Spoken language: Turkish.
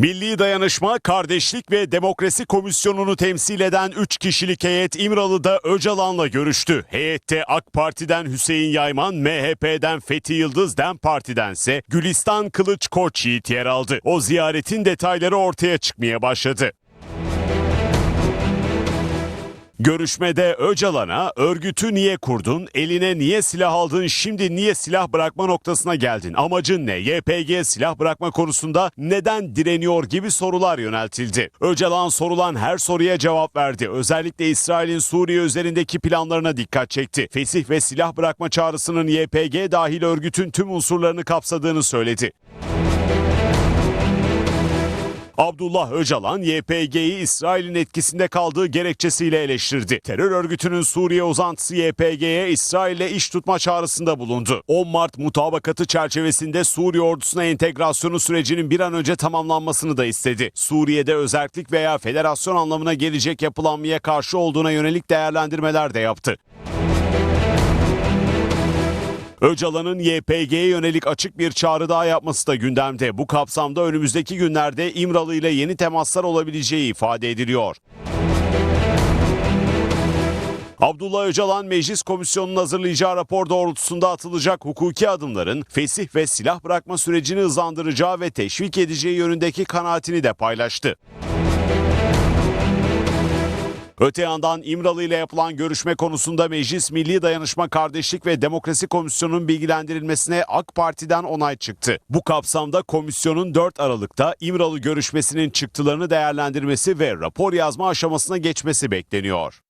Milli Dayanışma, Kardeşlik ve Demokrasi Komisyonu'nu temsil eden 3 kişilik heyet İmralı'da Öcalan'la görüştü. Heyette AK Parti'den Hüseyin Yayman, MHP'den Fethi Yıldız, DEM Parti'dense Gülistan Kılıç Koçyiğit yer aldı. O ziyaretin detayları ortaya çıkmaya başladı. Görüşmede Öcalan'a örgütü niye kurdun, eline niye silah aldın, şimdi niye silah bırakma noktasına geldin, amacın ne, YPG silah bırakma konusunda neden direniyor gibi sorular yöneltildi. Öcalan sorulan her soruya cevap verdi. Özellikle İsrail'in Suriye üzerindeki planlarına dikkat çekti. Fesih ve silah bırakma çağrısının YPG dahil örgütün tüm unsurlarını kapsadığını söyledi. Abdullah Öcalan YPG'yi İsrail'in etkisinde kaldığı gerekçesiyle eleştirdi. Terör örgütünün Suriye uzantısı YPG'ye İsrail'le iş tutma çağrısında bulundu. 10 Mart mutabakatı çerçevesinde Suriye ordusuna entegrasyonu sürecinin bir an önce tamamlanmasını da istedi. Suriye'de özellik veya federasyon anlamına gelecek yapılanmaya karşı olduğuna yönelik değerlendirmeler de yaptı. Öcalan'ın YPG'ye yönelik açık bir çağrı daha yapması da gündemde. Bu kapsamda önümüzdeki günlerde İmralı ile yeni temaslar olabileceği ifade ediliyor. Abdullah Öcalan Meclis Komisyonu'nun hazırlayacağı rapor doğrultusunda atılacak hukuki adımların fesih ve silah bırakma sürecini hızlandıracağı ve teşvik edeceği yönündeki kanaatini de paylaştı. Öte yandan İmralı ile yapılan görüşme konusunda Meclis Milli Dayanışma Kardeşlik ve Demokrasi Komisyonu'nun bilgilendirilmesine AK Parti'den onay çıktı. Bu kapsamda komisyonun 4 Aralık'ta İmralı görüşmesinin çıktılarını değerlendirmesi ve rapor yazma aşamasına geçmesi bekleniyor.